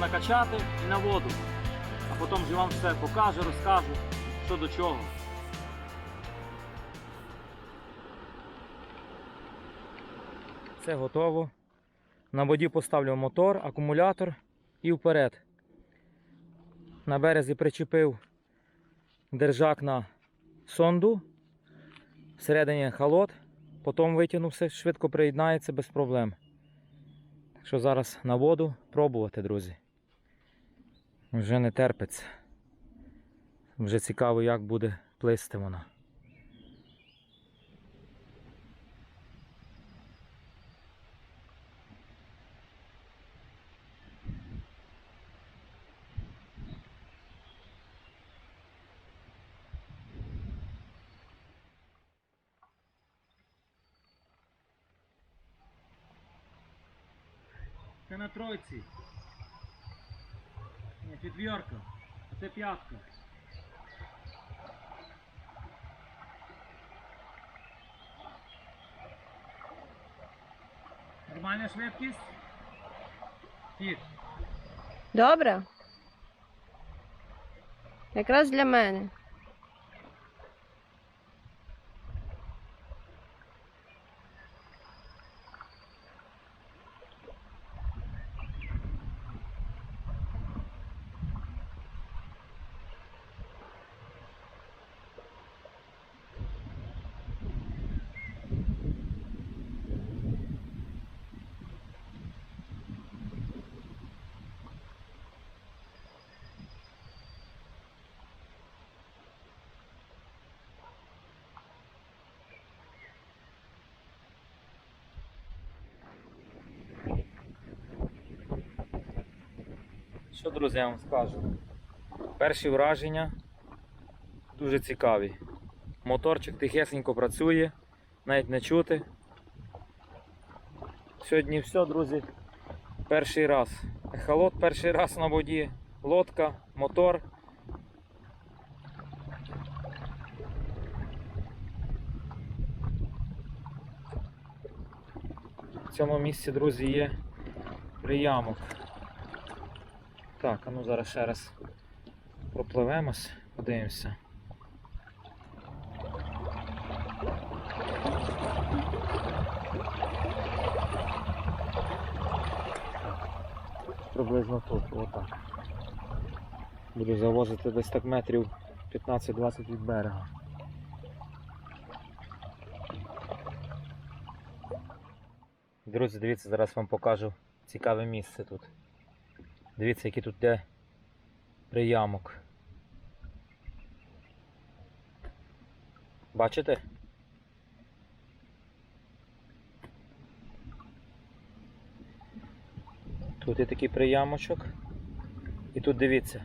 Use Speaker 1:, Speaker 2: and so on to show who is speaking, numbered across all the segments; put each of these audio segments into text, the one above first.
Speaker 1: Накачати і на воду. А потім вже вам все покажу, розкажу, що до чого. Все готово. На воді поставлю мотор, акумулятор і вперед. На березі причепив держак на сонду. Всередині халот. Потім витягнув все, швидко приєднається без проблем. Так що зараз на воду пробувати, друзі. Вже не терпиться. Вже цікаво, як буде плисти вона. Це на тройці. Ні, четвірка. А це п'ятка. Нормальна швидкість? Фіт.
Speaker 2: Добре? Якраз для мене.
Speaker 1: Що, друзі, я вам скажу? Перші враження дуже цікаві. Моторчик тихесенько працює, навіть не чути. Сьогодні все, друзі. Перший раз. Ехолот перший раз на воді, лодка, мотор. В цьому місці, друзі, є приямок. Так, а ну зараз ще раз пропливемось, подивимося. Приблизно тут, отак. Буду завозити десь так метрів 15-20 від берега. Друзі, дивіться, зараз вам покажу цікаве місце тут. Дивіться, який тут де приямок. Бачите? Тут є такий приямочок. І тут дивіться.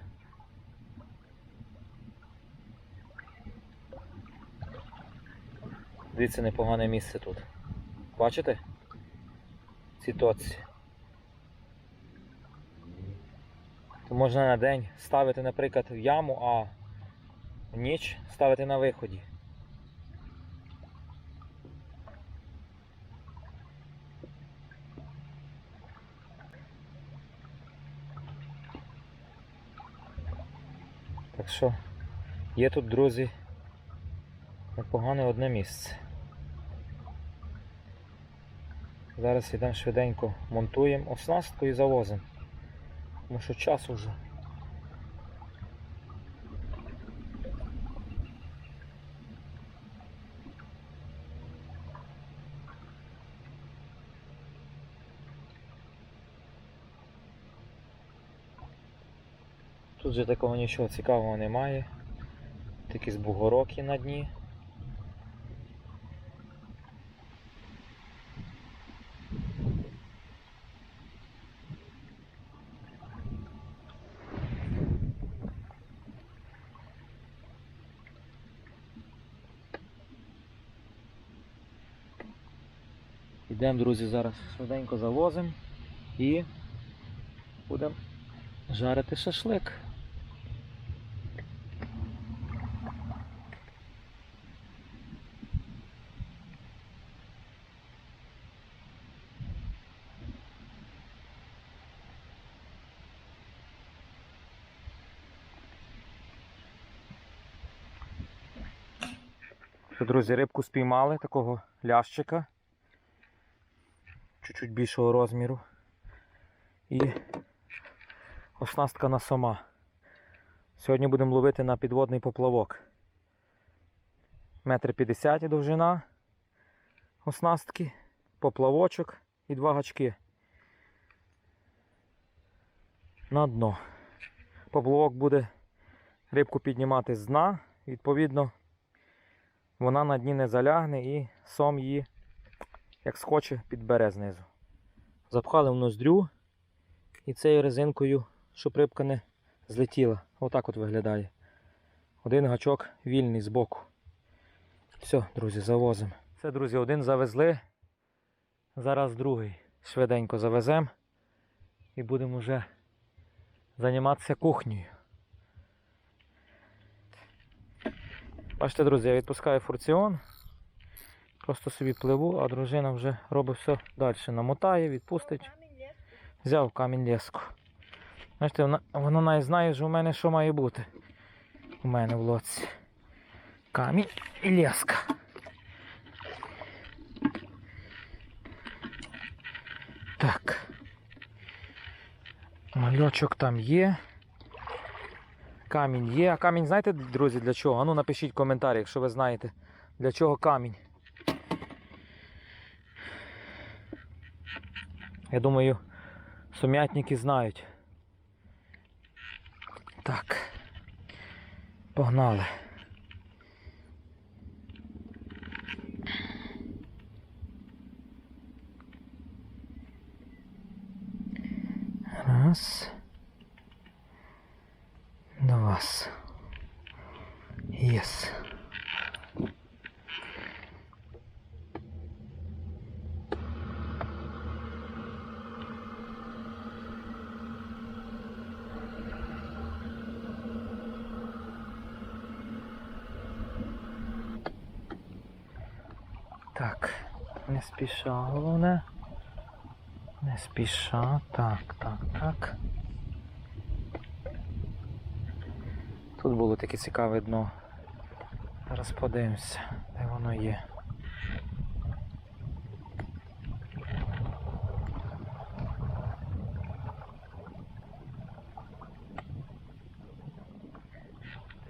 Speaker 1: Дивіться, непогане місце тут. Бачите? Ці. То можна на день ставити, наприклад, в яму, а в ніч ставити на виході. Так що є тут, друзі, непогане одне місце. Зараз йдемо швиденько монтуємо оснастку і завозимо. Тому що час уже. Тут же такого нічого цікавого немає. Такі з бугорок є на дні. Йдемо, друзі, зараз швиденько завозимо і будемо жарити шашлик. Друзі, рибку спіймали такого лящика. Чуть-чуть більшого розміру. І оснастка на сома. Сьогодні будемо ловити на підводний поплавок. Метр п'ятдесят довжина оснастки, поплавочок і два гачки. На дно. Поплавок буде рибку піднімати з дна, відповідно, вона на дні не залягне і сом її, як схоче, підбере знизу. Запхали в ноздрю і цією резинкою, щоб рибка не злетіла. Отак от виглядає. Один гачок вільний з боку. Все, друзі, завозимо. Все, друзі, один завезли. Зараз другий. Швиденько завеземо і будемо вже займатися кухнею. Бачите, друзі, я відпускаю фурціон. Просто собі пливу, а дружина вже робить все далі. Намотає, відпустить. Взяв камінь леску. Бачите, вона, вона знає, що у мене що має бути. У мене в лодці. Камінь і леска. Так. Мальочок там є. Камінь є. А камінь знаєте, друзі, для чого? Ану напишіть в коментарі, якщо ви знаєте, для чого камінь. Я думаю, сум'ятники знають. Так. Погнали. Раз. Два. Єс. Так, не спіша головне. Не спіша. Так, так, так. Тут було таке цікаве дно. Зараз подивимося, де воно є.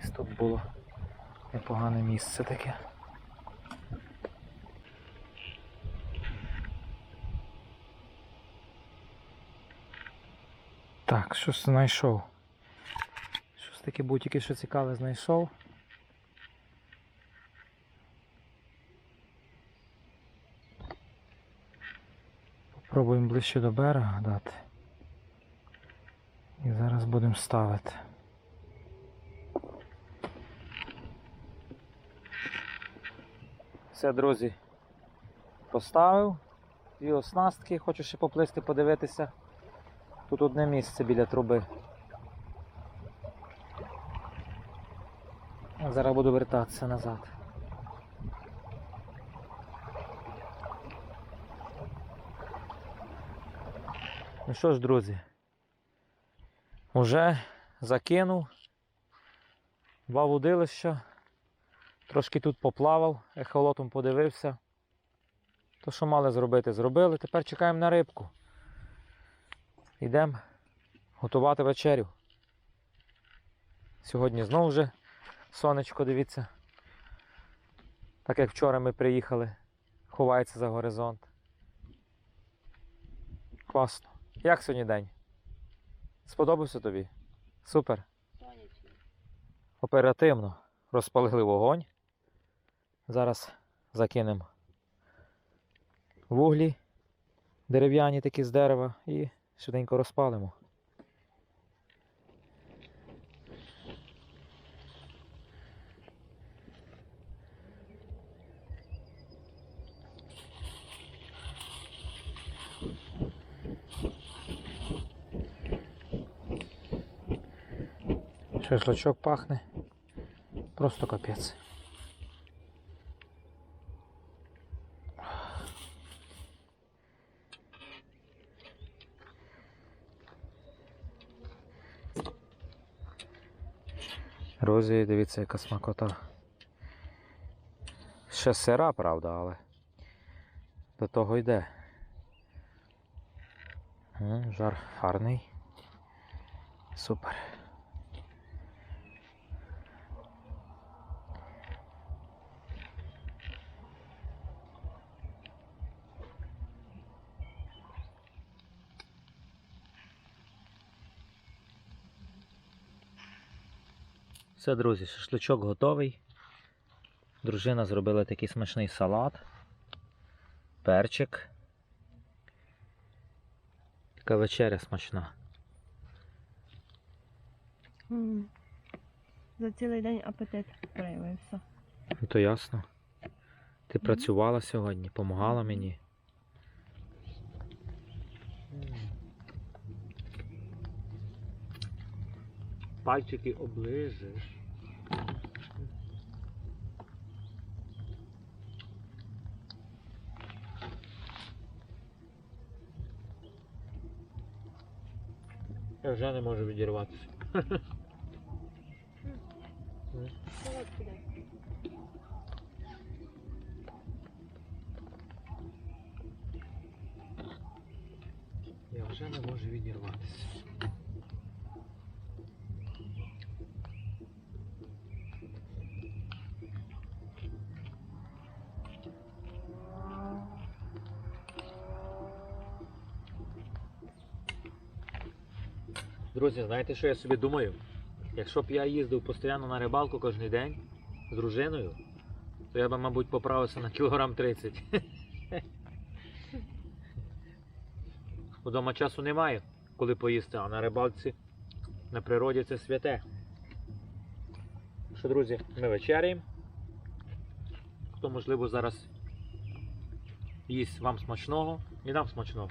Speaker 1: Десь тут було непогане місце таке. Так, щось знайшов. Щось таке тільки що цікаве знайшов. Попробуємо ближче до берега дати. І зараз будемо ставити. Все, друзі, поставив. Дві оснастки, хочу ще поплисти, подивитися. Тут одне місце біля труби. Зараз буду вертатися назад. Ну що ж, друзі, уже закинув два водилища, трошки тут поплавав, ехолотом подивився. То, що мали зробити, зробили. Тепер чекаємо на рибку. Йдемо готувати вечерю. Сьогодні знову вже сонечко, дивіться. Так як вчора ми приїхали, ховається за горизонт. Класно. Як сьогодні день? Сподобався тобі? Супер. Оперативно розпалили вогонь. Зараз закинемо вуглі дерев'яні такі з дерева і швиденько розпалимо. Шашлачок пахне. Просто капець. Розі, дивіться, яка смакота. Ще сира, правда, але до того йде. Жар гарний. Супер. Все, друзі, шашличок готовий. Дружина зробила такий смачний салат. Перчик. Така вечеря смачна.
Speaker 2: За цілий день апетит проявився.
Speaker 1: Ну то ясно. Ти працювала сьогодні, допомагала мені. Пальчики оближиш. Я вже не можу відірватися. Я вже не можу відірватися. Друзі, знаєте, що я собі думаю? Якщо б я їздив постійно на рибалку кожен день з дружиною, то я б, мабуть, поправився на кілограм 30. Удома часу немає, коли поїсти, а на рибалці на природі це святе. Що, друзі, ми вечеряємо. Хто, можливо, зараз їсть вам смачного і нам смачного.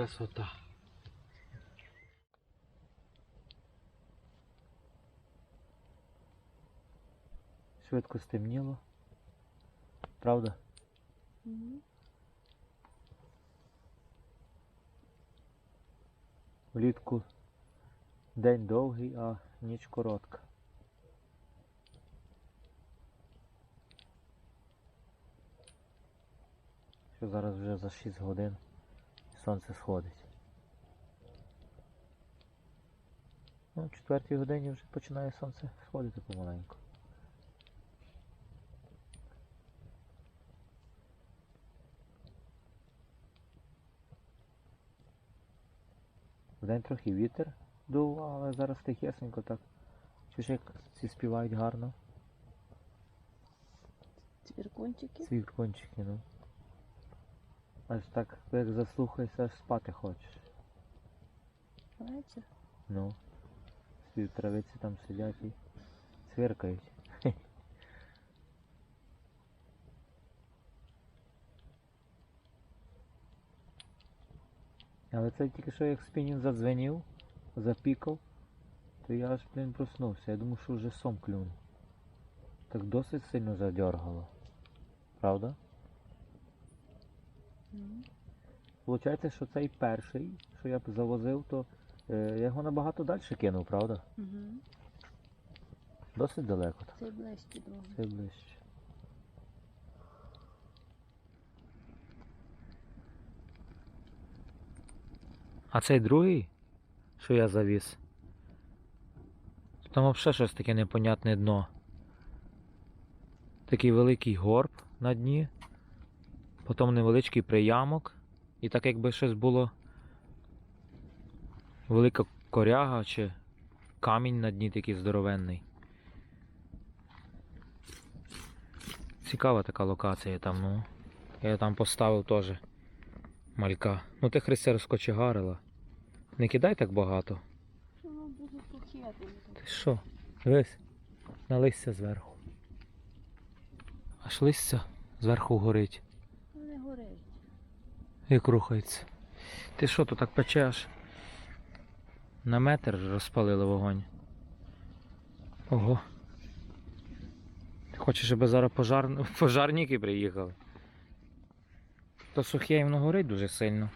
Speaker 1: Красота. Швидко стемніло. Правда? Влітку день довгий, а ніч коротка. Що зараз вже за 6 годин сонце сходить. Ну, в четвертій годині вже починає сонце сходити помаленьку. Вдень трохи вітер дув, але зараз тихесенько так. Як ці співають гарно.
Speaker 2: Цвіркунчики.
Speaker 1: Цвіркончики, ну. Аж так, як заслухаєшся, аж спати хочеш.
Speaker 2: Бачиш?
Speaker 1: Ну. Свій травиці там сидять і цвіркають. Але це тільки що як спінінг задзвенів, запікав, то я аж, блін, проснувся. Я думав, що вже сом клюнув. Так досить сильно задергало. Правда? Получається, що цей перший, що я б завозив, то е, я його набагато далі кинув, правда?
Speaker 2: Угу.
Speaker 1: Досить далеко так.
Speaker 2: Це ближче другий.
Speaker 1: Це ближче. А цей другий, що я завіз? Там взагалі щось таке непонятне дно. Такий великий горб на дні, потім невеличкий приямок, і так якби щось було велика коряга чи камінь на дні такий здоровенний. Цікава така локація там, ну. Я там поставив теж малька. Ну ти Христя розкочегарила. Не кидай так багато.
Speaker 2: Воно дуже сухе.
Speaker 1: Ти що? Дивись, на листя зверху. Аж листя Зверху горить. Як рухається. Ти що тут так печеш? На метр розпалили вогонь. Ого. Ти хочеш, щоб зараз пожар... пожарники приїхали? То сухе воно горить дуже сильно.